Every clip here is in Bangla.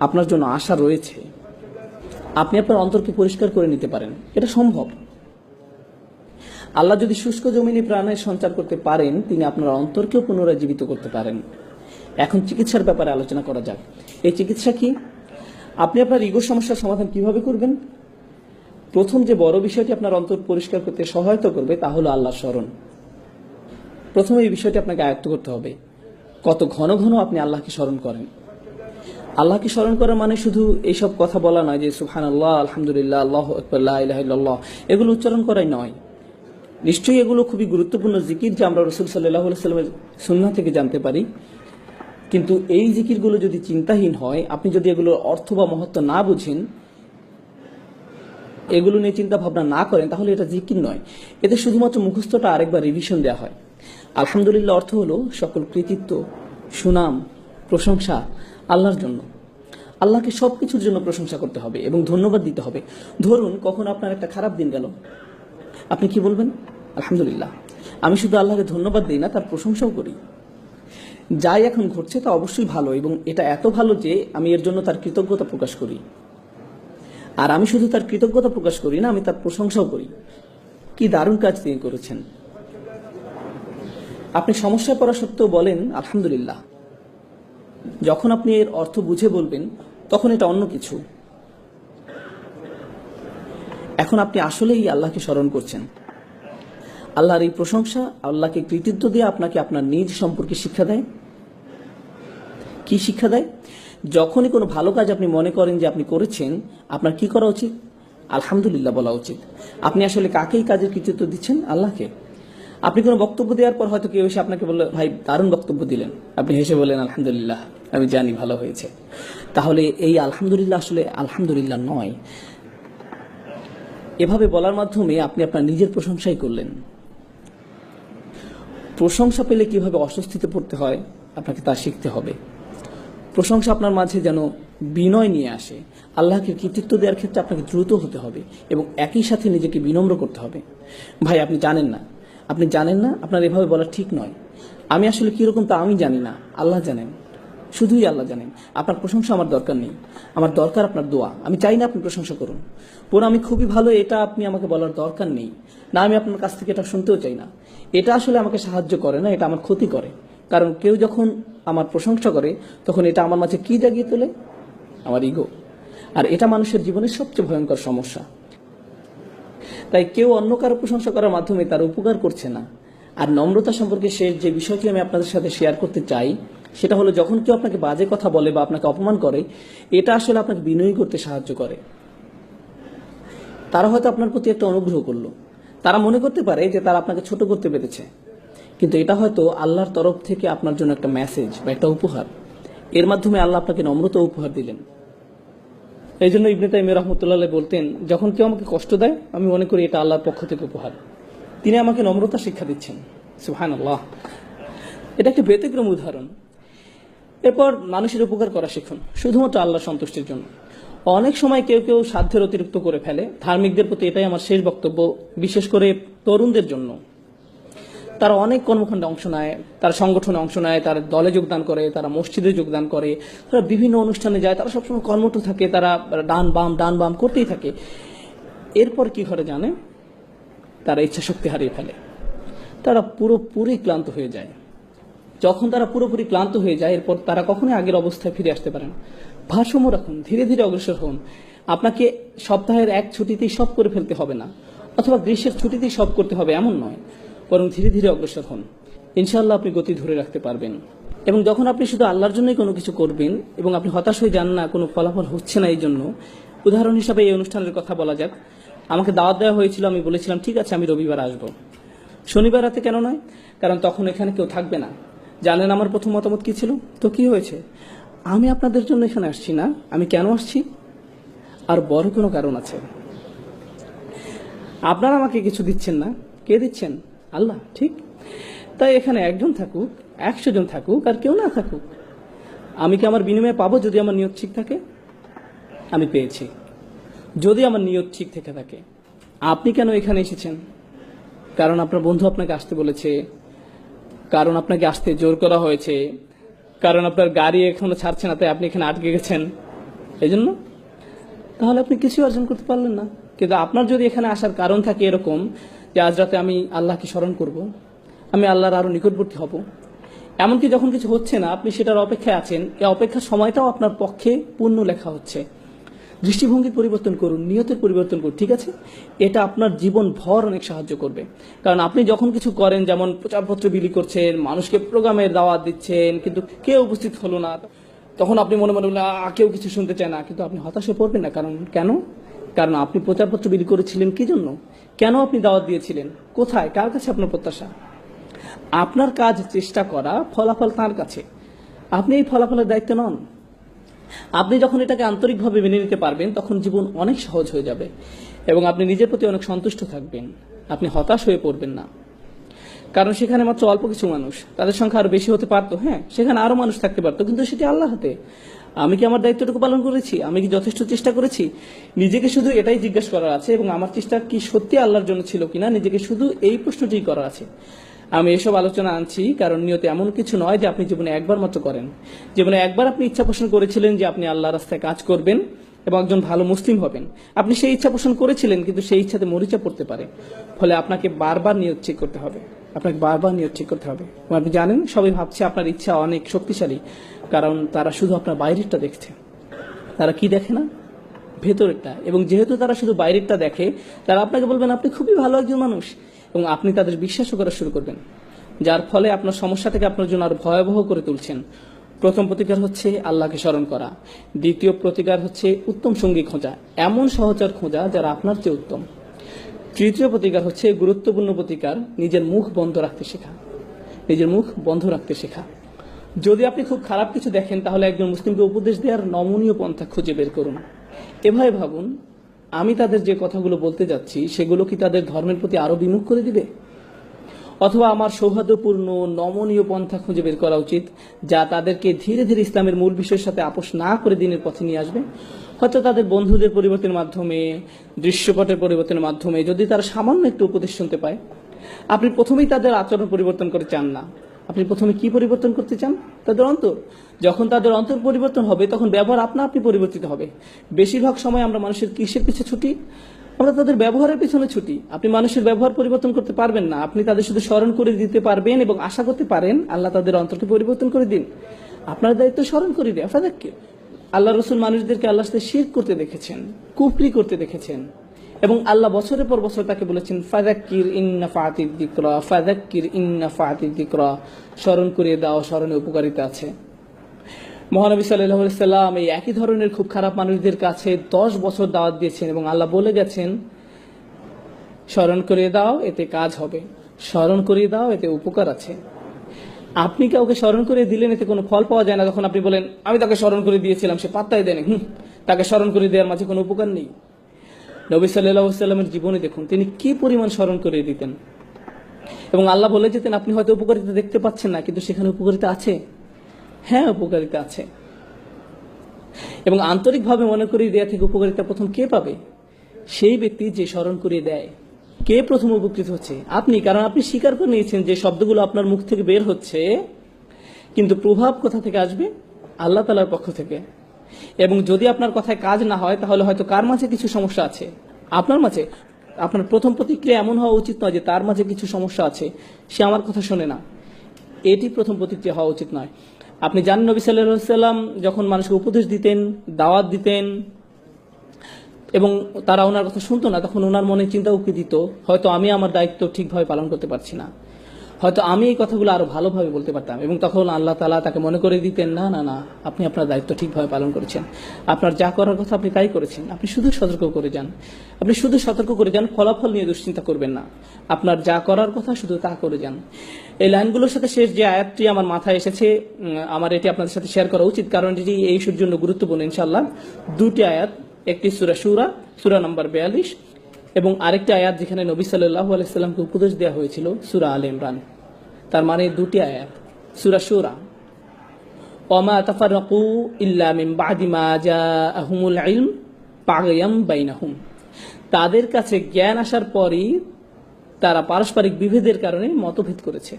আপনার জন্য আশা রয়েছে। আপনি আপনার অন্তরকে পরিষ্কার করে নিতে পারেন। এটা সম্ভব। আল্লাহ যদি শুষ্ক জমিনে প্রাণের সঞ্চার করতে পারেন, তিনি আপনার অন্তরকেও পুনরায় জীবিত করতে পারেন। এখন চিকিৎসার ব্যাপারে আলোচনা করা যাক। এই চিকিৎসা কি? আপনি আপনার ইগো সমস্যার সমাধান কীভাবে করবেন? প্রথম যে বড় বিষয়টি আপনার অন্তর পরিষ্কার করতে সহায়তা করবে, তা হলো আল্লাহ স্মরণ। প্রথমে এই বিষয়টি আপনাকে আয়ত্ত করতে হবে। কত ঘন ঘন আপনি আল্লাহকে স্মরণ করেন। আল্লাহকে স্মরণ করা মানে শুধু এইসব কথা বলা নয় যে সুহান আল্লাহ আলহামদুলিল্লাহ আল্লাহ আল্লাহ এগুলো উচ্চারণ করাই নয়। নিশ্চয়ই এগুলো খুবই গুরুত্বপূর্ণ জিকির যা আমরা রসুল সাল্লাহ সাল্লামের সুন্না থেকে জানতে পারি। কিন্তু এই জিকিরগুলো যদি চিন্তাহীন হয়, আপনি যদি এগুলোর অর্থ বা মহত্ব না বুঝেন, এগুলো নিয়ে চিন্তা ভাবনা না করেন, তাহলে এটা জিকির নয়। এতে শুধুমাত্র মুখস্থটা আরেকবার রিভিশন দেওয়া হয়। আলহামদুলিল্লাহ অর্থ হলো সকল কৃতিত্ব, সুনাম, প্রশংসা আল্লাহর জন্য। আল্লাহকে সব কিছুর জন্য প্রশংসা করতে হবে এবং ধন্যবাদ দিতে হবে। ধরুন, কখন আপনার একটা খারাপ দিন গেল। আপনি কি বলবেন? আলহামদুলিল্লাহ। আমি শুধু আল্লাহকে ধন্যবাদ দিই না, তার প্রশংসাও করি। যাই এখন ঘটছে তা অবশ্যই ভালো এবং এটা এত ভালো যে আমি এর জন্য তার কৃতজ্ঞতা প্রকাশ করি। আর আমি শুধু তার কৃতজ্ঞতা প্রকাশ করি না, আমি তার প্রশংসাও করি। কি দারুণ কাজ তিনি করেছেন। আপনি সমস্যায় পড়া সত্ত্বেও বলেন, আলহামদুলিল্লাহ। যখন আপনি এর অর্থ বুঝে বলবেন, তখন এটা অন্য কিছু। এখন আপনি আসলেই আল্লাহকে স্মরণ করছেন। আল্লাহর এই প্রশংসা, আল্লাহকে কৃতিত্ব দিয়ে আপনাকে আপনার নিজ সম্পর্কে শিক্ষা দেয়। কি শিক্ষা দেয়? যখনই কোনো ভালো কাজ আপনি মনে করেন যে আপনি করেছেন, আপনার কি করা উচিত? আলহামদুলিল্লাহ বলা উচিত। আপনি আসলে কাকেই কাজের কৃতিত্ব দিচ্ছেন? আল্লাহকে। আপনি কোনো বক্তব্য দেওয়ার পর হয়তো কেউ এসে আপনাকে বলল, ভাই, দারুণ বক্তব্য দিলেন। আপনি হেসে বললেন, আলহামদুলিল্লাহ, আমি জানি ভালো হয়েছে। তাহলে এই আলহামদুলিল্লাহ আসলে আলহামদুলিল্লাহ নয়। এভাবে বলার মাধ্যমে আপনি আপনার নিজের প্রশংসাই করলেন। প্রশংসা পেলে কীভাবে অস্বস্তিতে পড়তে হয়, আপনাকে তা শিখতে হবে। প্রশংসা আপনার মাঝে যেন বিনয় নিয়ে আসে। আল্লাহকে কৃতিত্ব দেওয়ার ক্ষেত্রে আপনাকে দ্রুত হতে হবে এবং একই সাথে নিজেকে বিনম্র করতে হবে। ভাই, আপনি জানেন না আপনি জানেন না, আপনার এভাবে বলা ঠিক নয়। আমি আসলে কীরকম তা আমি জানি না, আল্লাহ জানেন। শুধুই আল্লাহ জানেন। আপনার প্রশংসা আমার দরকার নেই। আমার দরকার আপনার দোয়া। আমি চাই না আপনি প্রশংসা করুন। পুরো আমি খুবই ভালো, এটা আপনি আমাকে বলার দরকার নেই। না, আমি আপনার কাছ থেকে এটা শুনতেও চাই না। এটা আসলে আমাকে সাহায্য করে না, এটা আমার ক্ষতি করে। কারণ কেউ যখন আমার প্রশংসা করে, তখন এটা আমার মাঝে কি জাগিয়ে তোলে? আমার ইগো। আর এটা মানুষের জীবনের সবচেয়ে ভয়ঙ্কর সমস্যা। তাই কেউ অন্য কারও প্রশংসা করার মাধ্যমে তার উপকার করছে না। আর নম্রতা সম্পর্কে সে যে বিষয়টি আমি আপনাদের সাথে শেয়ার করতে চাই, সেটা হলো যখন কেউ আপনাকে বাজে কথা বলে বা আপনাকে অপমান করে, এটা আসলে আপনাকে বিনয়ী করতে সাহায্য করে। তারা হয়তো আপনার প্রতি একটা অনুগ্রহ করল। তারা মনে করতে পারে যে তারা আপনাকে ছোট করতে পেরেছে। কিন্তু এটা হয়তো আল্লাহর তরফ থেকে আপনার জন্য একটা মেসেজ বা একটা উপহার। এর মাধ্যমে আল্লাহ আপনাকে নম্রতা উপহার দিলেন। এই জন্য ইবনে তাইমি রহমতুল্লাহ বলতেন, যখন কেউ আমাকে কষ্ট দেয়, আমি মনে করি এটা আল্লাহর পক্ষ থেকে উপহার। তিনি আমাকে নম্রতা শিক্ষা দিচ্ছেন। সুহান আল্লাহ এটা একটা ব্যতিক্রম উদাহরণ। এরপর মানুষের উপকার করা শিখুন, শুধুমাত্র আল্লাহ সন্তুষ্টির জন্য। অনেক সময় কেউ কেউ সাধ্যের অতিরিক্ত করে ফেলে। ধার্মিকদের প্রতি এটাই আমার শেষ বক্তব্য, বিশেষ করে তরুণদের জন্য। তারা অনেক কর্মকাণ্ডে অংশ নেয়, তারা সংগঠনে অংশ নেয়, তারা দলে যোগদান করে, তারা মসজিদে যোগদান করে, তারা বিভিন্ন অনুষ্ঠানে যায়, তারা সবসময় কর্মঠ থাকে, তারা ডান বাম ডান বাম করতেই থাকে। এরপর কি ঘরে জানে? তারা ইচ্ছা শক্তি হারিয়ে ফেলে। তারা পুরোপুরি ক্লান্ত হয়ে যায়। যখন তারা পুরোপুরি ক্লান্ত হয়ে যায়, এরপর তারা কখনোই আগের অবস্থায় ফিরে আসতে পারে না। ভারসাম্য রাখুন, ধীরে ধীরে অগ্রসর হন। আপনাকে সপ্তাহের এক ছুটিতেই সব করে ফেলতে হবে না, অথবা গ্রীষ্মের ছুটিতেই সব করতে হবে এমন নয়। বরং ধীরে ধীরে অগ্রসর হন। ইনশাআল্লাহ আপনি গতি ধরে রাখতে পারবেন। এবং যখন আপনি শুধু আল্লাহর জন্যই কোনো কিছু করবেন এবং আপনি হতাশ হয়ে যান না, কোনো ফলাফল হচ্ছে না এই জন্য উদাহরণ হিসাবে এই অনুষ্ঠানের কথা বলা যাক। আমাকে দাওয়াত দেওয়া হয়েছিল, আমি বলেছিলাম, ঠিক আছে, আমি রবিবার আসব। শনিবার রাতে কেন নয়? কারণ তখন এখানে কেউ থাকবে না। জানেন আমার প্রথম মতামত কি ছিল? তো কি হয়েছে? আমি আপনাদের জন্য এখানে আসছি না, আমি কেন আসছি? আর বড় কোনো কারণ আছে। আপনারা আমাকে কিছু দিচ্ছেন না। কে দিচ্ছেন? আল্লাহ, ঠিক? তাই এখানে একজন থাকুক, একশো জন থাকুক, আর কেউ না থাকুক। আমি কি আমার বিনিময়ে পাবো যদি আমার নিয়ত ঠিক থাকে? আমি পেয়েছি। যদি আমার নিয়ত ঠিক থেকে থাকে, আপনি কেন এখানে এসেছেন? কারণ আপনার বন্ধু আপনাকে আসতে বলেছে, কারণ আপনাকে আসতে জোর করা হয়েছে, কারণ আপনার গাড়ি এখনও ছাড়ছে না, তাই আপনি এখানে আটকে গেছেন। এই জন্য তাহলে আপনি কিছু অর্জন করতে পারলেন না। কিন্তু আপনার যদি এখানে আসার কারণ থাকে এরকম যে আজ রাতে আমি আল্লাহকে স্মরণ করব আমি আল্লাহর আরও নিকটবর্তী হব। এমনকি যখন কিছু হচ্ছে না আপনি সেটার অপেক্ষায় আছেন। এই অপেক্ষার সময়টাও আপনার পক্ষে পূর্ণ লেখা হচ্ছে। দৃষ্টিভঙ্গির পরিবর্তন করুন নিয়তের পরিবর্তন করুন ঠিক আছে? এটা আপনার জীবন ভর অনেক সাহায্য করবে। কারণ আপনি যখন কিছু করেন যেমন প্রচারপত্র বিলি করছেন মানুষকে প্রোগ্রামের দাওয়াত দিচ্ছেন কিন্তু কেউ উপস্থিত হলো না তখন আপনি মনে মনে বললেন "আহ, কেউ কিছু শুনতে চায় না। কিন্তু আপনি হতাশে পড়বেন না। কারণ কেন? কারণ আপনি প্রচারপত্র বিলি করেছিলেন কি জন্য? কেন আপনি দাওয়াত দিয়েছিলেন? কোথায়? কার কাছে আপনার প্রত্যাশা? আপনার কাজ চেষ্টা করা ফলাফল তার কাছে। আপনি এই ফলাফলের দায়িত্ব নন। আপনি যখন এটাকে আন্তরিকভাবে মেনে নিতে পারবেন, তখন জীবন অনেক সহজ হয়ে যাবে এবং আপনি নিজের প্রতি অনেক সন্তুষ্ট থাকবেন। আপনি হতাশ হয়ে পড়বেন না। কারণ সেখানে মাত্র অল্প কিছু মানুষ, তাদের সংখ্যা আরও বেশি হতে পারতো হ্যাঁ? সেখানে আরও মানুষ থাকতে পারতো, কিন্তু সেটি আল্লাহ হাতে। আমি কি আমার দায়িত্বটুকু পালন করেছি? আমি কি যথেষ্ট চেষ্টা করেছি? নিজেকে শুধু এটাই জিজ্ঞেস করার আছে এবং আমার চেষ্টা কি সত্যি আল্লাহর জন্য ছিল কিনা নিজেকে শুধু এই প্রশ্নটি করার আছে। আমি এসব আলোচনা আনছি কারণ নিয়ত এমন কিছু নয় যে আপনি জীবনে একবার মাত্র করেন। জীবনে একবার আপনি ইচ্ছা পোষণ করেছিলেন যে আপনি আল্লাহ রাস্তায় কাজ করবেন এবং একজন ভালো মুসলিম হবেন। আপনি সেই ইচ্ছা পোষণ করেছিলেন কিন্তু সেই ইচ্ছাতে মরিচা পড়তে পারে। ফলে আপনাকে বারবার নিয়ত ঠিক করতে হবে। আপনাকে বারবার নিয়ত ঠিক করতে হবে। আপনি জানেন, সবাই ভাবছে আপনার ইচ্ছা অনেক শক্তিশালী, কারণ তারা শুধু আপনার বাইরেরটা দেখছে। তারা কি দেখে না? ভেতরেরটা। এবং যেহেতু তারা শুধু বাইরেরটা দেখে, তারা আপনাকে বলবেন, আপনি খুবই ভালো একজন মানুষ। এবং আপনি তাদের বিশ্বাসও করা শুরু করবেন। যার ফলে আপনার সমস্যা থেকে আপনার জন্য আরও ভয়াবহ করে তুলছেন। প্রথম প্রতিকার হচ্ছে আল্লাহকে স্মরণ করা। দ্বিতীয় প্রতিকার হচ্ছে উত্তম সঙ্গী খোঁজা। এমন সহচর খোঁজা যারা আপনার চেয়ে উত্তম। তৃতীয় প্রতিকার হচ্ছে গুরুত্বপূর্ণ প্রতিকার, নিজের মুখ বন্ধ রাখতে শেখা। নিজের মুখ বন্ধ রাখতে শেখা। যদি আপনি খুব খারাপ কিছু দেখেন, তাহলে একজন মুসলিমকে উপদেশ দেওয়ার নমনীয় পন্থা খুঁজে বের করুন। এভাবে ভাবুন, আমি তাদের যে কথাগুলো বলতে যাচ্ছি, সেগুলো কি তাদের ধর্মের প্রতি আরও বিমুখ করে দিবে? অথবা আমার সৌহার্দ্যপূর্ণ, নমনীয় পন্থা খুঁজে বের করা উচিত, যা তাদেরকে ধীরে ধীরে ইসলামের মূল বিষয়ের সাথে আপোষ না করে দিনের পথে নিয়ে আসবে? হয়তো তাদের বন্ধুদের পরিবর্তনের মাধ্যমে, দৃশ্যপটের পরিবর্তনের মাধ্যমে, যদি তারা সামান্য একটু উপদেশ শুনতে পায়। আপনি প্রথমেই তাদের আচরণ পরিবর্তন করে চান না। আপনি প্রথমে কি পরিবর্তন করতে চান? তাদের অন্তর। যখন তাদের অন্তর পরিবর্তন হবে, তখন ব্যবহার আপনা আপনি পরিবর্তিত হবে। বেশিরভাগ সময় আমরা মানুষের কিসের পিছে ছুটি? আমরা তাদের ব্যবহারের পিছনে ছুটি। আপনি মানুষের ব্যবহার পরিবর্তন করতে পারবেন না। আপনি তাদের শুধু স্মরণ করে দিতে পারবেন এবং আশা করতে পারেন, আল্লাহ তাদের অন্তরকে পরিবর্তন করে দিন। আপনার দায়িত্ব স্মরণ করে দিন। আপনাদেরকে আল্লাহ রসুল মানুষদেরকে আল্লাহর সাথে শির করতে দেখেছেন, কুফরি করতে দেখেছেন। এবং আল্লাহ বছরের পর বছর তাকে বলেছেন ফাদাক্কির ইন্না ফাতির দিকরা ফাদাক্কির ইন্না ফাতির দিকরা স্মরণ করিয়ে দাও, স্মরণে উপকারিতা আছে। মহানবী সাল্লাহ সাল্লাম এই একই ধরনের খুব খারাপ মানুষদের কাছে দশ বছর দাওয়াত দিয়েছেন এবং আল্লাহ বলে গেছেন, স্মরণ করিয়ে দাও, এতে কাজ হবে। স্মরণ করিয়ে দাও, এতে উপকার আছে। আপনি কাউকে স্মরণ করে দিলেন, এতে কোনো ফল পাওয়া যায় না। তখন আপনি বলেন, আমি তাকে স্মরণ করে দিয়েছিলাম সে পাত্তাই দেয়নি। হুম, তাকে স্মরণ করে দেওয়ার মাঝে কোনো উপকার নেই। নবী সাল্লাহ জীবনে দেখুন, তিনি কি পরিমাণ স্মরণ করে দিতেন। এবং আল্লাহ বলে যেতেন আপনি হয়তো উপকারিতা দেখতে পাচ্ছেন না, কিন্তু সেখানে উপকারিতা আছে? হ্যাঁ উপকারিতা আছে। এবং আন্তরিকভাবে মনে করিয়ে দেয়া থেকে উপকারিতা প্রথম কে পাবে? সেই ব্যক্তি যে স্মরণ করিয়ে দেয়। কে প্রথম উপকৃত হচ্ছে? আপনি, কারণ আপনি স্বীকার করে নিয়েছেন যে শব্দগুলো আপনার মুখ থেকে বের হচ্ছে, কিন্তু প্রভাব কোথা থেকে আসবে? আল্লাহ তালার পক্ষ থেকে। এবং যদি আপনার কথায় কাজ না হয়, তাহলে হয়তো কার মাঝে কিছু সমস্যা আছে? আপনার মাঝে? আপনার প্রথম প্রতিক্রিয়া এমন হওয়া উচিত নয় যে তার মাঝে কিছু সমস্যা আছে। সে আমার কথা শোনে না। এটি প্রথম প্রতিক্রিয়া হওয়া উচিত নয়। আপনি জানেন নবী সাল্লাহ সাল্লাম যখন মানুষকে উপদেশ দিতেন, দাওয়াত দিতেন এবং তারা ওনার কথা শুনতো না, তখন ওনার মনে চিন্তা উকি দিত, হয়তো আমি আমার দায়িত্ব ঠিকভাবে পালন করতে পারছি না। হয়তো আমি এই কথাগুলো আরও ভালোভাবে বলতে পারতাম এবং তখন আল্লাহ তালা তাকে মনে করে দিতেন, না না না, আপনি আপনার দায়িত্ব ঠিকভাবে পালন করেছেন। আপনার যা করার কথা আপনি তাই করেছেন। আপনি শুধু সতর্ক করে যান। আপনি শুধু সতর্ক করে যান, ফলাফল নিয়ে দুশ্চিন্তা করবেন না। আপনার যা করার কথা শুধু তা করে যান। এই লাইনগুলোর সাথে শেষ যে আয়াতটি আমার মাথায় এসেছে আমার এটি আপনাদের সাথে শেয়ার করা উচিত, কারণ এটি এই জন্য গুরুত্বপূর্ণ ইনশাল্লাহ দুটি আয়াত একটি সুরা সুরা সুরা নম্বর বিয়াল্লিশ, এবং আরেকটি আয়াত যেখানে নবী সাল্লাহ আলাইসাল্লামকে উপদেশ দেওয়া হয়েছিল, সুরা আল ইমরান। তার মানে দুটি আয়াত, সুরা সুরা ওমা তাফারকু ইল্লা বাদি মা জাআহুমুল ইলম বাগয়াম বাইনাহুম। তাদের কাছে জ্ঞান আসার পরই তারা পারস্পরিক বিভেদের কারণে মতভেদ করেছে।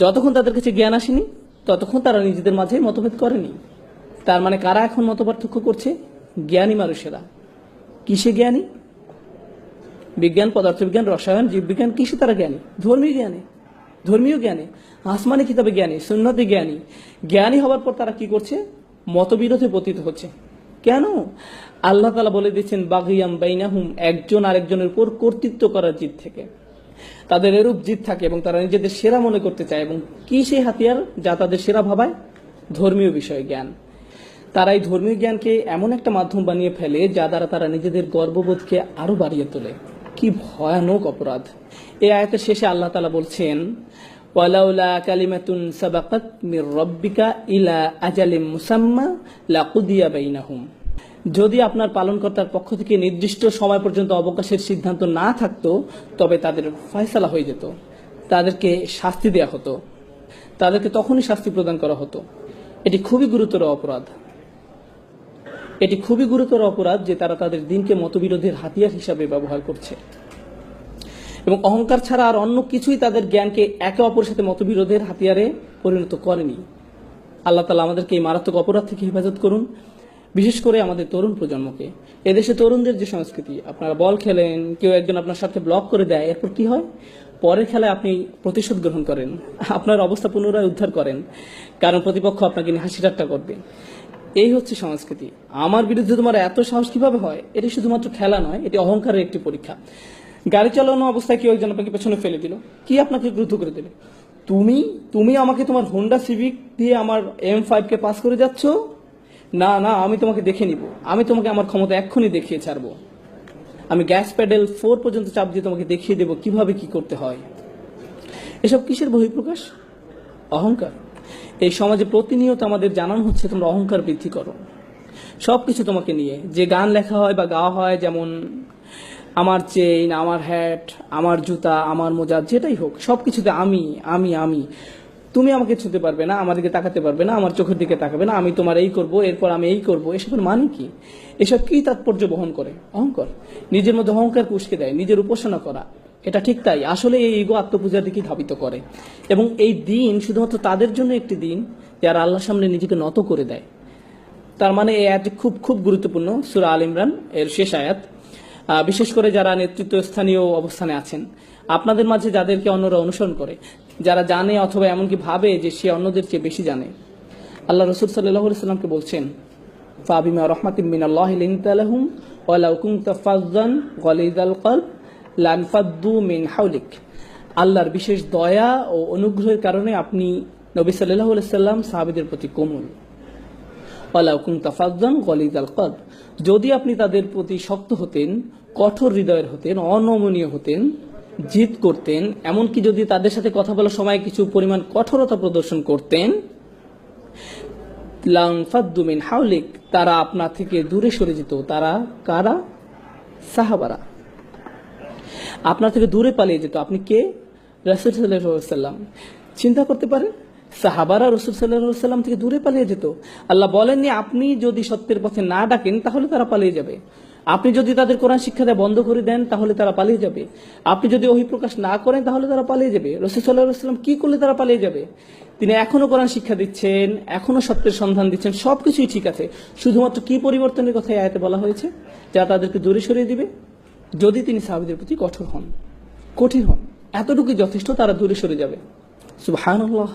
যতক্ষণ তাদের কাছে জ্ঞান আসেনি, ততক্ষণ তারা নিজেদের মাঝে মতভেদ করেনি। তার মানে কারা এখন মতপার্থক্য করছে? জ্ঞানী মানুষেরা। কিসে জ্ঞানী? বিজ্ঞান, পদার্থবিজ্ঞান, রসায়ন, জীববিজ্ঞান, কিসে তারা জ্ঞানী? ধর্মীয় জ্ঞানী। ধর্মীয় জ্ঞানী। আসমানি কিতাবে জ্ঞানী, সুন্নতি জ্ঞানী। জ্ঞানী হওয়ার পর তারা কি করছে? মতবিরোধে পতিত হচ্ছে। কেন? আল্লাহ তালা বলে দিচ্ছেন বাগিয়াম বাইনাহুম, একজন আরেকজনের উপর কর্তৃত্ব করার জিত থেকে। তাদের এরূপ জিত থাকে এবং তারা নিজেদের সেরা মনে করতে চায় এবং কি সেই হাতিয়ার যা তাদের সেরা ভাবায়? ধর্মীয় বিষয়ে জ্ঞান। তারা এই ধর্মীয় জ্ঞানকে এমন একটা মাধ্যম বানিয়ে ফেলে যা দ্বারা তারা নিজেদের গর্ববোধকে আরও বাড়িয়ে তোলে। কি ভয়ানক অপরাধ। এই আয়াতের শেষে আল্লাহ তালা বলছেন মির রব্বিকা ইলা মুসাম্মা যদি আপনার পালনকর্তার পক্ষ থেকে নির্দিষ্ট সময় পর্যন্ত অবকাশের সিদ্ধান্ত না থাকতো, তবে তাদের ফয়সালা হয়ে যেত। তাদেরকে শাস্তি দেয়া হতো। তাদেরকে তখনই শাস্তি প্রদান করা হতো। এটি খুবই গুরুতর অপরাধ। এটি খুবই গুরুতর অপরাধ যে তারা তাদের দিনকে মতবিরোধের হাতিয়ার হিসাবে ব্যবহার করছে। এবং অহংকার ছাড়া আর অন্য কিছুই তাদের জ্ঞানকে একে অপরের সাথে মতবিরোধের হাতিয়ারে পরিণত করেনি। আল্লাহ তালা আমাদেরকে এই মারাত্মক অপরাধ থেকে হেফাজত করুন। বিশেষ করে আমাদের তরুণ প্রজন্মকে। এদেশে তরুণদের যে সংস্কৃতি, আপনারা বল খেলেন, কেউ একজন আপনার সাথে ব্লক করে দেয়, এরপর কি হয়? পরের খেলায় আপনি প্রতিশোধ গ্রহণ করেন। আপনার অবস্থা পুনরায় উদ্ধার করেন। কারণ প্রতিপক্ষ আপনাকে নিয়ে হাসি ঠাট্টা করবে। এই হচ্ছে সংস্কৃতি। আমার বিরুদ্ধে তোমার এত সাহস কীভাবে হয়? এটি শুধুমাত্র খেলা নয়, এটি অহংকারের একটি পরীক্ষা। গাড়ি চালানো অবস্থায় কেউ একজন আপনাকে পেছনে ফেলে দিল। কি আপনাকে ক্রুদ্ধ করে দিল তুমি? তুমি আমাকে তোমার হোন্ডা সিভিক দিয়ে আমার এম ফাইভ কে পাস করে যাচ্ছ? না না, আমি তোমাকে দেখে নিব। আমি তোমাকে আমার ক্ষমতা এক্ষুনি দেখিয়ে ছাড়বো। আমি গ্যাস প্যাডেল ফোর পর্যন্ত চাপ দিয়ে তোমাকে দেখিয়ে দেবো কীভাবে কি করতে হয়। এসব কিসের বহিঃপ্রকাশ? অহংকার। এই সমাজে প্রতিনিয়ত আমাদের জানানো হচ্ছে, তোমরা অহংকার বৃদ্ধি করো। সব কিছু তোমাকে নিয়ে, যে গান লেখা হয় বা গাওয়া হয়, যেমন আমার চেইন, আমার হ্যাট আমার জুতা, আমার মোজা, যেটাই হোক সব কিছুতে আমি আমি আমি। তুমি আমাকে ছুতে পারবে না আমার দিকে তাকাতে পারবে না, আমার চোখের দিকে তাকাবে না, আমি তোমার এই করব, এরপর আমি এই করব এসবের মানে কি? এসব কি তাৎপর্য বহন করে? অহংকার। নিজের মধ্যে অহংকার পুষকে দেয়, নিজের উপাসনা করা। এটা ঠিক তাই। আসলে এই ইগো আত্মপূজার দিকে ধাবিত করে? এবং এই দিন শুধুমাত্র তাদের জন্য একটি দিন, যারা আল্লাহর সামনে নিজেকে নত করে দেয়। তার মানে এই আয়াতটি খুব খুব গুরুত্বপূর্ণ, সুরা আল ইমরান এর শেষ আয়াত। বিশেষ করে যারা নেতৃত্ব স্থানীয় অবস্থানে আছেন, আপনাদের মাঝে যাদেরকে অন্যরা অনুসরণ করে, যারা জানে অথবা এমনকি ভাবে যে সে অন্যদের চেয়ে বেশি জানে। আল্লাহ রসুল সাল্লাহ সাল্লামকে বলছেন, ফাবিমা রহমাতিম মিনাল্লাহ লিনতালাহুম ওয়ালাউ কুনতা ফাজ্জান গলিদাল কলব লানফাদ্দু মিন হাউলিক আল্লাহর বিশেষ দয়া ও অনুগ্রহের কারণে আপনি নবী সাল্লাহ সাল্লাম সাহাবিদের প্রতি কোমল। ওয়ালাউকুম তাফাজ্জান গলিদাল কদ যদি আপনি তাদের প্রতি শক্ত হতেন, কঠোর হৃদয়ের হতেন, অনমনীয় হতেন, জিদ করতেন, এমনকি যদি তাদের সাথে কথা বলার সময় কিছু পরিমাণ কঠোরতা প্রদর্শন করতেন লাংফাদ্দু মিন হাউলিক তারা আপনার থেকে দূরে সরে যেত। তারা কারা? সাহাবারা। আপনার থেকে দূরে পালিয়ে যেত। আপনি কে? রাসুল সাল্লাম চিন্তা করতে পারেন, সাহাবারা রসুল সাল্লাহ সাল্লাম থেকে দূরে পালিয়ে যেত। আল্লাহ বলেননি, আপনি যদি সত্যের পথে না ডাকেন, তাহলে তারা পালিয়ে যাবে। আপনি যদি তাদের কোরআন শিক্ষা দেয় বন্ধ করে দেন, তাহলে তারা পালিয়ে যাবে। আপনি যদি অহিপ্রকাশ না করেন, তাহলে তারা পালিয়ে যাবে। রসুল সাল্লাহ সাল্লাম কি করলে তারা পালিয়ে যাবে? তিনি এখনও কোরআন শিক্ষা দিচ্ছেন, এখনও সত্যের সন্ধান দিচ্ছেন, সবকিছুই ঠিক আছে। শুধুমাত্র কি পরিবর্তনের কথা আয়াতে বলা হয়েছে? যা তাদেরকে দূরে সরিয়ে দিবে। যদি তিনি সাহাবিদের প্রতি কঠোর হন, কঠিন হন, এতটুকুই যথেষ্ট, তারা দূরে সরে যাবে। সুবহানাল্লাহ,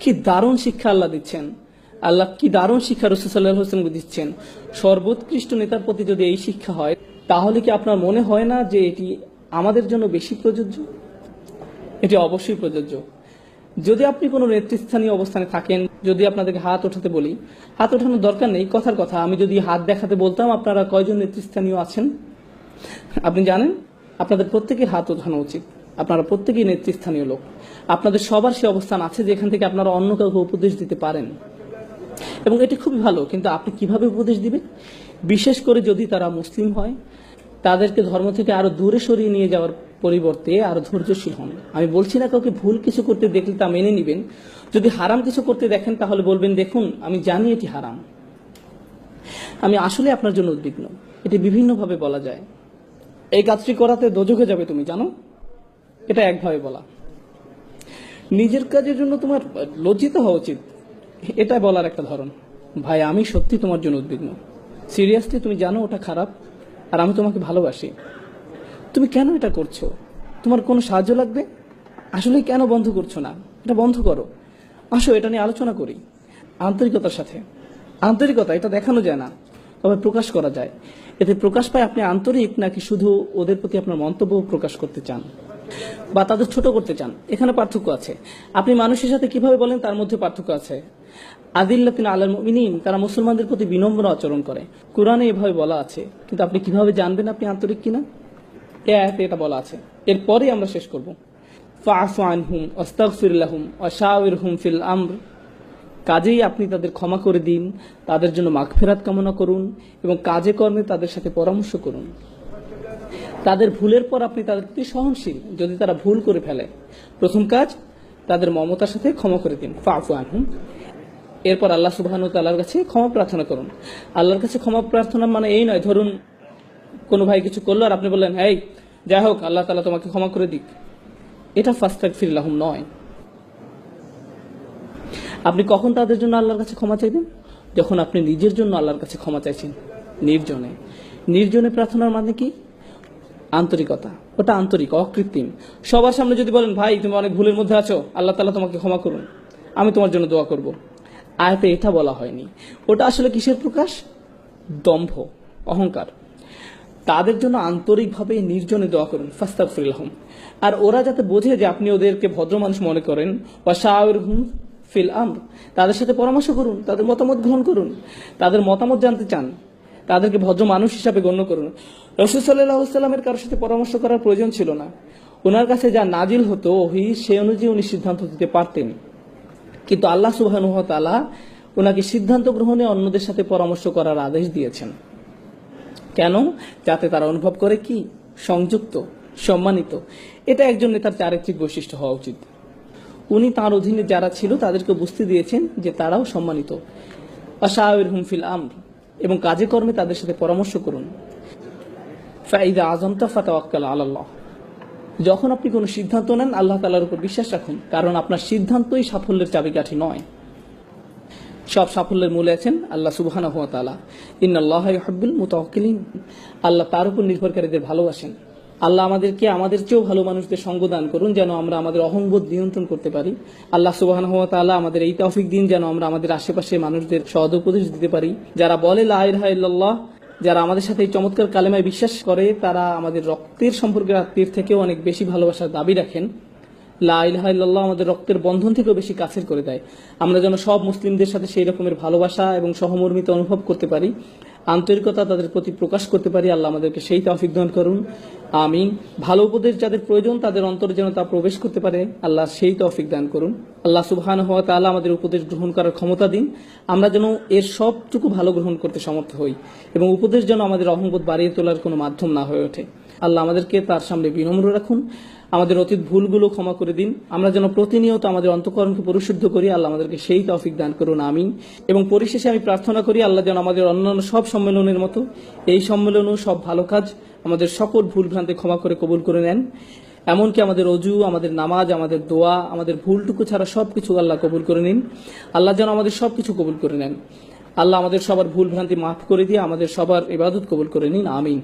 কি দারুণ শিক্ষা আল্লাহ দিচ্ছেন। আল্লাহ কি দারুণ শিক্ষা রসুল্লাহ হোসেনকে দিচ্ছেন। সর্বোৎকৃষ্ট নেতার প্রতি যদি এই শিক্ষা হয়, তাহলে কি আপনার মনে হয় না যে এটি আমাদের জন্য বেশি প্রযোজ্য? এটি অবশ্যই প্রযোজ্য। যদি আপনি কোনো নেতৃস্থানীয় অবস্থানে থাকেন, যদি আপনাদেরকে হাত ওঠাতে বলি, হাত ওঠানোর দরকার নেই, কথার কথা। আমি যদি হাত দেখাতে বলতাম, আপনারা কয়জন নেতৃস্থানীয় আছেন? আপনি জানেন, আপনাদের প্রত্যেকের হাত ওঠানো উচিত। আপনারা প্রত্যেকেই নেতৃস্থানীয় লোক। আপনাদের সবার সে অবস্থান আছে যেখান থেকে আপনারা অন্য কাউকে উপদেশ দিতে পারেন। এবং এটি খুবই ভালো, কিন্তু আপনি কীভাবে উপদেশ দিবেন? বিশেষ করে যদি তারা মুসলিম হয়, তাদেরকে ধর্ম থেকে আরও দূরে সরিয়ে নিয়ে যাওয়ার পরিবর্তে আরও ধৈর্যশীল হন। আমি বলছি না কাউকে ভুল কিছু করতে দেখলে তা মেনে নিবেন। যদি হারাম কিছু করতে দেখেন, তাহলে বলবেন, দেখুন, আমি জানি এটি হারাম। আমি আসলে আপনার জন্য উদ্বিগ্ন। এটি বিভিন্নভাবে বলা যায়। এই কাজটি করাতে দোজখে যাবে তুমি, জানো? এটা একভাবে বলা। নিজের কাজের জন্য তোমার লজ্জিত হওয়া উচিত। এটা বলার একটা ধরন। ভাই, আমি সত্যি তোমার জন্য উদ্বিগ্ন। সিরিয়াসলি তুমি জানো ওটা খারাপ, আর আমি তোমাকে ভালোবাসি। তুমি কেন এটা করছ? তোমার কোনো সাহায্য লাগবে? আসলে কেন বন্ধ করছ না? এটা বন্ধ করো। আসো, এটা নিয়ে আলোচনা করি। আন্তরিকতার সাথে। আন্তরিকতা, এটা দেখানো যায় না। তবে প্রকাশ করা যায়। এতে প্রকাশ পায় আপনি আন্তরিক নাকি শুধু ওদের প্রতি আপনার মন্তব্য প্রকাশ করতে চান বা তাদের ছোট করতে চান? এখানে পার্থক্য আছে। আপনি মানুষের সাথে কীভাবে বলেন তার মধ্যে পার্থক্য আছে। আদিল্লাতিন আলাল মুমিনিন, তারা মুসলমানদের প্রতি বিনম্র আচরণ করে। কোরআনে এভাবে বলা আছে, কিন্তু আপনি কীভাবে জানবেন আপনি আন্তরিক কিনা? এ আয়াতে এটা বলা আছে। এরপরে আমরা শেষ করব। ফাফু আনহুম অস্তাগফিরলাহুম ওয়াশাওয়িরহুম ফিল আমর। কাজেই আপনি তাদের ক্ষমা করে দিন, তাদের জন্য মাগফিরাত কামনা করুন এবং কাজে কর্মে তাদের সাথে পরামর্শ করুন। তাদের ভুলের পর আপনি তাদের প্রতি সহনশীল, যদি তারা ভুল করে ফেলে। প্রথম কাজ, তাদের মমতার সাথে ক্ষমা করে দিন। ফাফু আনহুম। এরপর আল্লাহ সুবাহানু তাল্লাহর কাছে ক্ষমা প্রার্থনা করুন। আল্লাহর কাছে ক্ষমা প্রার্থনা মানে এই নয়, ধরুন কোনো ভাই কিছু করল আর আপনি বললেন এই যাই হোক, আল্লাহ তালা তোমাকে ক্ষমা করে দিক। এটা ফার্স্ট ফিরলাহুম নয়। আপনি কখন তাদের জন্য আল্লাহর কাছে ক্ষমা চাইবেন? যখন আপনি নিজের জন্য আল্লাহর কাছে ক্ষমা চাইছেন। নির্জনে। নির্জনে প্রার্থনার মানে কি? আন্তরিকতা। ওটা আন্তরিক, অকৃত্রিম। সবার সামনে যদি বলেন, ভাই, তুমি অনেক ভুলের মধ্যে আছো। আল্লাহ তালা তোমাকে ক্ষমা করুন। আমি তোমার জন্য দোয়া করব। আয়তে এটা বলা হয়নি। ওটা আসলে কিসের প্রকাশ? দম্ভ, অহংকার। তাদের জন্য আন্তরিকভাবে নির্জনে দোয়া করুন। ফাস্তাক ফিরলাহম আর ওরা যাতে বোঝে যে আপনি ওদেরকে ভদ্র মানুষ মনে করেন বা হুম ফিল আমর। তাদের সাথে পরামর্শ করুন, তাদের মতামত গ্রহণ করুন, তাদের মতামত জানতে চান, তাদেরকে ভদ্র মানুষ হিসাবে গণ্য করুন। রসুল সাল্লাহামের কারোর সাথে পরামর্শ করার প্রয়োজন ছিল না। ওনার কাছে যা নাজিল হতো ওহি, সে অনুযায়ী উনি সিদ্ধান্ত দিতে পারতেন। কিন্তু আল্লাহ সুবাহানুহ তালা ওনাকে সিদ্ধান্ত গ্রহণে অন্যদের সাথে পরামর্শ করার আদেশ দিয়েছেন। কেন? যাতে তারা অনুভব করে কি? সংযুক্ত, সম্মানিত। এটা একজন নেতার চারিত্রিক বৈশিষ্ট্য হওয়া উচিত। উনি তার অধীনে যারা ছিল, তাদেরকে বুঝতে দিয়েছেন যে তারাও সম্মানিত। অসাহের হুমফিল আমর, এবং কাজে কর্মে তাদের সাথে পরামর্শ করুন। ফাইদা আজমতা ফাতাওয়াক্কাল আল্লাহ যখন আপনি কোনো সিদ্ধান্ত নেন, আল্লাহ তালার উপর বিশ্বাস রাখুন, কারণ আপনার সিদ্ধান্তই সাফল্যের চাবিকাঠি নয়। সব সাফল্যের মূলে আছেন আল্লাহ সুবহান তালা ইন্নআল্লাহ হাব্বুল মুতাওয়াক্কিলিন। আল্লাহ তার উপর নির্ভরকারীদের ভালোবাসেন। আল্লাহ আমাদেরকে আমাদের চেয়েও ভালো মানুষদের সঙ্গ দান করুন, যেন আমরা আমাদের অহংবোধ নিয়ন্ত্রণ করতে পারি। আল্লাহ সুবাহান তাআলা আমাদের এই তৌফিক দিন, যেন আমরা আমাদের আশেপাশে মানুষদের সদ উপদেশ দিতে পারি। যারা বলে লা ইলাহা ইল্লাল্লাহ, যারা আমাদের সাথে এই চমৎকার কালেমায় বিশ্বাস করে, তারা আমাদের রক্তের সম্পর্কের আত্মীয় থেকেও অনেক বেশি ভালোবাসার দাবি রাখেন। লা ইলাহা ইল্লাল্লাহ আমাদের রক্তের বন্ধন থেকেও বেশি কাছের করে দেয়। আমরা যেন সব মুসলিমদের সাথে সেই রকমের ভালোবাসা এবং সহমর্মিত অনুভব করতে পারি। আন্তরিকতা তাদের প্রতি প্রকাশ করতে পারি। আল্লাহ আমাদেরকে সেই তৌফিক দান করুন। আমি ভালো উপদেশ যাদের প্রয়োজন, তাদের অন্তরে যেন তা প্রবেশ করতে পারে, আল্লাহ সেই তৌফিক দান করুন। আল্লাহ সুবহান হওয়া তাহলে আমাদের উপদেশ গ্রহণ করার ক্ষমতা দিন। আমরা যেন এর সবটুকু ভালো গ্রহণ করতে সমর্থ হই এবং উপদেশ যেন আমাদের অহংবোধ বাড়িয়ে তোলার কোনো মাধ্যম না হয়ে ওঠে। আল্লাহ আমাদেরকে তার সামনে বিনম্র রাখুন। আমাদের অতীত ভুলগুলো ক্ষমা করে দিন। আমরা যেন প্রতিনিয়ত আমাদের অন্তকরণকে পরিশুদ্ধ করি, আল্লাহ আমাদেরকে সেই তৌফিক দান করুন, আমিন। এবং পরিশেষে আমি প্রার্থনা করি, আল্লাহ যেন আমাদের অন্যান্য সব সম্মেলনের মতো এই সম্মেলনও সব ভালো কাজ আমাদের সকল ভুল ভ্রান্তি ক্ষমা করে কবুল করে নেন। এমনকি আমাদের অজু, আমাদের নামাজ, আমাদের দোয়া, আমাদের ভুলটুকু ছাড়া সবকিছু আল্লাহ কবুল করে নিন। আল্লাহ যেন আমাদের সবকিছু কবুল করে নেন। আল্লাহ আমাদের সবার ভুল ভ্রান্তি মাফ করে দিয়ে আমাদের সবার ইবাদত কবুল করে নিন, আমিন।